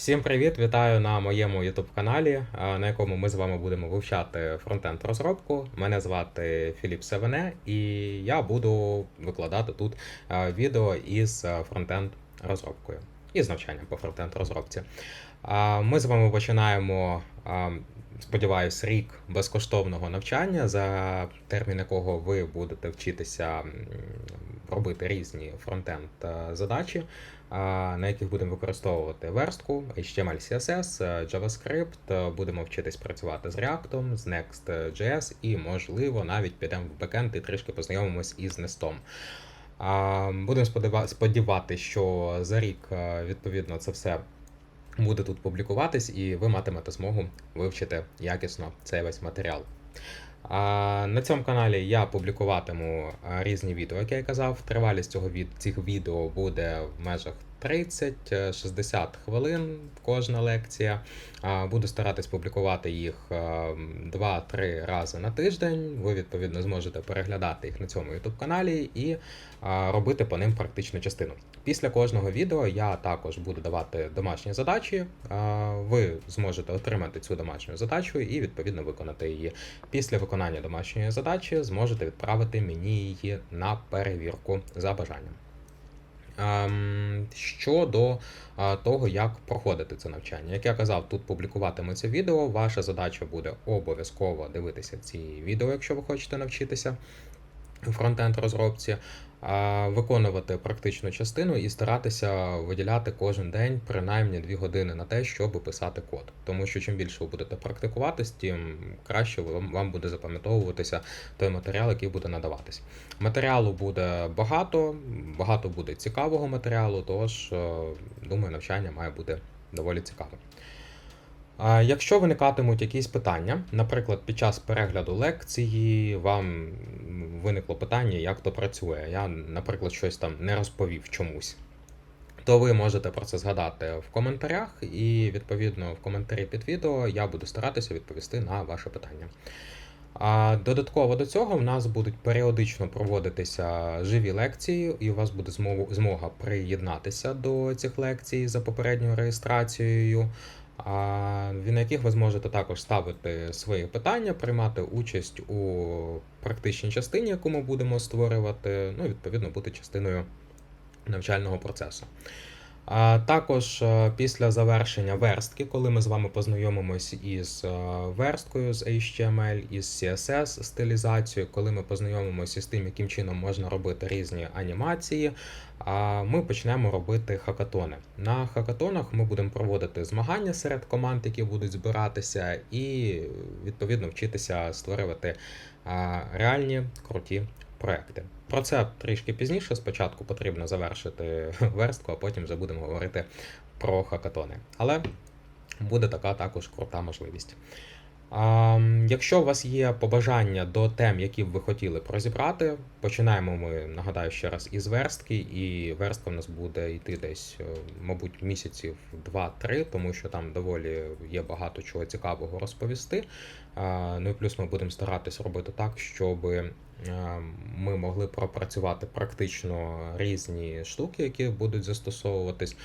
Всім привіт! Вітаю на моєму YouTube каналі, на якому ми з вами будемо вивчати фронтенд розробку. Мене звати Філіп Севене, і я буду викладати тут відео із фронтенд розробкою і з навчанням по фронтенд розробці. Ми з вами починаємо, сподіваюсь, рік безкоштовного навчання, за термін якого ви будете вчитися робити різні фронтенд е, задачі, на яких будемо використовувати верстку, HTML, CSS, е, JavaScript, е, будемо вчитись працювати з React, з Next.js і, можливо, навіть підемо в бекенд і трішки познайомимось із Nest. Будемо сподіватися, що за рік е, відповідно це все буде тут публікуватись, і ви матимете змогу вивчити якісно цей весь матеріал. На цьому каналі я публікуватиму різні відео, як я казав. Тривалість цього від цих відео буде в межах 30-60 хвилин кожна лекція. Буду старатись публікувати їх а, 2-3 рази на тиждень. Ви відповідно зможете переглядати їх на цьому YouTube каналі і робити по ним практичну частину. Після кожного відео я також буду давати домашні задачі. Ви зможете отримати цю домашню задачу і відповідно виконати її. Після виконання домашньої задачі зможете відправити мені її на перевірку за бажанням. Ем, Щодо того, як проходити це навчання. Як я казав, тут публікуватиметься відео. Ваша задача буде обов'язково дивитися ці відео, якщо ви хочете навчитися фронтенд розробці, виконувати практичну частину і старатися виділяти кожен день принаймні 2 години на те, щоб писати код. Тому що чим більше ви будете практикуватись, тим краще вам вам буде запам'ятовуватися той матеріал, який буде надаватись. Матеріалу буде багато, багато буде цікавого матеріалу, тож е, думаю, навчання має бути доволі цікавим. Якщо виникатимуть якісь питання, наприклад, під час перегляду лекції вам виникло питання, як то працює. Я, наприклад, щось там не розповів чомусь. То ви можете про це згадати в коментарях, і відповідно в коментарі під відео я буду старатися відповісти на ваше питання. А додатково до цього в нас будуть періодично проводитися живі лекції, і у вас буде змога приєднатися до цих лекцій за попередньою реєстрацією, на яких ви зможете також ставити свої питання, приймати участь у практичній частині, яку ми будемо створювати, ну, відповідно, бути частиною навчального процесу. Також е, після завершення верстки, коли ми з вами познайомимось із е, версткою з HTML, із CSS стилізацією, коли ми познайомимося із тим, яким чином можна робити різні анімації, ми почнемо робити хакатони. На хакатонах ми будемо проводити змагання серед команд, які будуть збиратися, і відповідно вчитися створювати реальні круті проекти. Про це трішки пізніше. Спочатку потрібно завершити верстку, а потім вже будемо говорити про хакатони. Але буде така також крута можливість. Якщо у вас є побажання до тем, які б ви хотіли б розібрати, починаємо ми, нагадаю ще раз, із верстки, і верстка в нас буде йти десь, е, мабуть, місяців 2-3, тому що там доволі є багато чого цікавого розповісти. Ну і плюс ми будемо старатись робити так, щоб ми могли пропрацювати практично різні штуки, які будуть застосовуватись,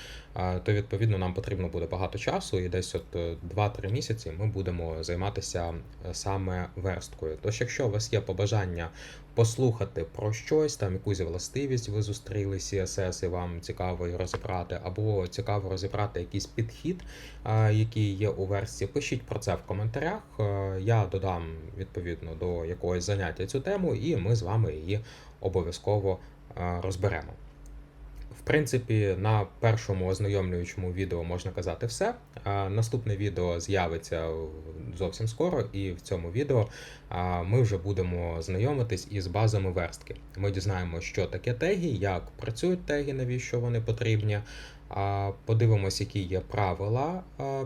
то відповідно нам потрібно буде багато часу, і десь от е, 2-3 місяці ми будемо займатися е, саме версткою. Тож, якщо у вас є побажання послухати про щось, там якусь властивість ви зустріли CSS і вам цікаво її розібрати, або цікаво розібрати якийсь підхід, який є у версії, пишіть про це в коментарях. Е, Я додам відповідно до якогось заняття цю тему, і ми з вами її обов'язково е, розберемо. В принципі, на першому ознайомлюючому відео можна казати все. Наступне відео з'явиться зовсім скоро, і в цьому відео ми вже будемо знайомитись із базами верстки. Ми дізнаємося, що таке теги, як працюють теги, навіщо вони потрібні. Подивимось, які є правила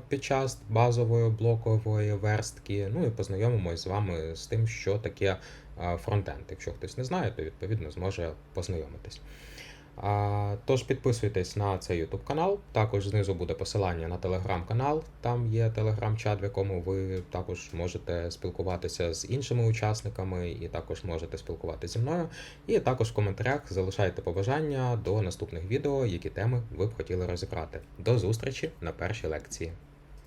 під час базової блокової верстки. Ну і познайомимось з вами з тим, що таке фронтенд. Якщо хтось не знає, то відповідно зможе познайомитись. Тож підписуйтесь на цей YouTube канал. Також знизу буде посилання на телеграм-канал. Там є телеграм-чат, в якому ви також можете спілкуватися з іншими учасниками, і також можете спілкуватися зі мною. І також в коментарях залишайте побажання до наступних відео, які теми ви б хотіли розібрати. До зустрічі на першій лекції.